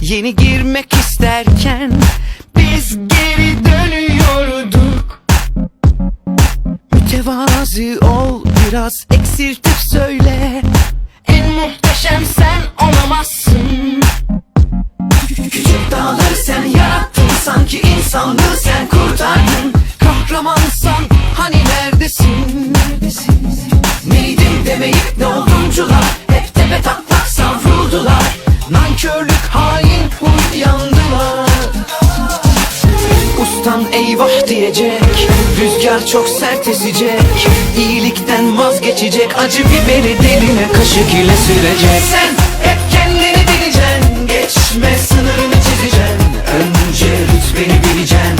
Yeni girmek isterken Biz geri dönüyorduk. Mütevazi ol biraz eksiltip söyle. En muhteşem sen olamazsın. Küçük dağları sen yarattın Sanki insanlığı sen kurtardın. Kahramansan hani neredesin? Neydim demeyip ne oldumcular? Hep tepe taklak savruldular. Nankörlük eyvah diyecek Rüzgar çok sert esecek. İyilikten vazgeçecek. Acı biberi diline kaşık ile sürecek. Sen hep kendini bileceksin. Geçme sınırını çizeceksin. Önce rütbeni bileceksin.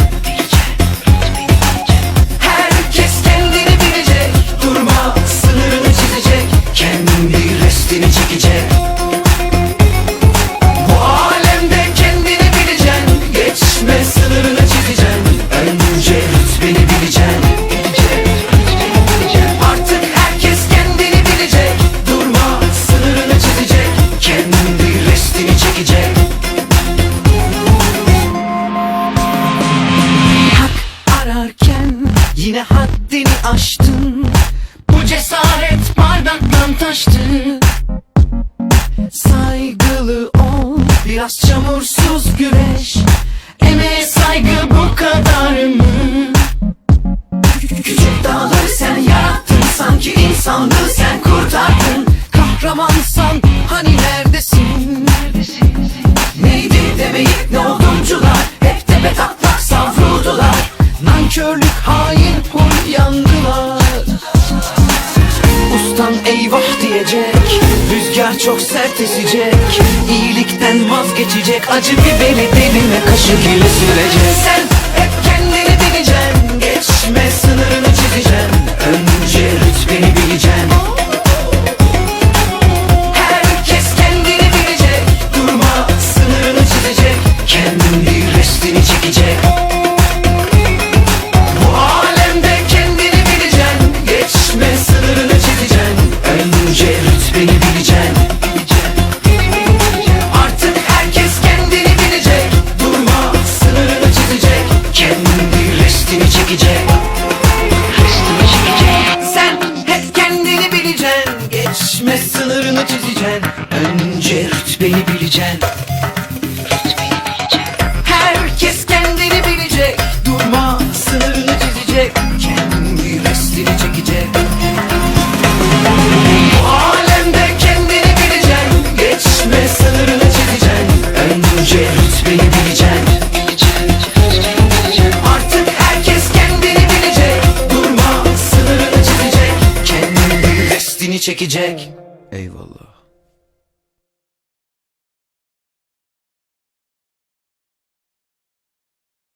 Herkes kendini bilecek. Durma sınırını çizecek. Kendi restini çekecek cesaret bardaktan taştı. Saygılı ol biraz çamursuz güreş. Emeğe saygı bu kadar mı? Küçük dağları sen yarattın Sanki insanlığı sen kurtardın. Kahramansan hani neredesin? Neydi demeyip ne oldumcular? Hep tepe taklak savruldular. Nankörlük hain huy yandılar Ustan eyvah diyecek. Rüzgar çok sert esecek. İyilikten vazgeçecek. Acı biberi diline kaşık ile sürecek. Sen bileceksin Herkes kendini bilecek. Durma sınırını çizecek. Kendi restini çekecek. Bu alemde kendini bileceksin. Geçme sınırını çizeceksin. Önce rütbeni bileceksin. Çekecek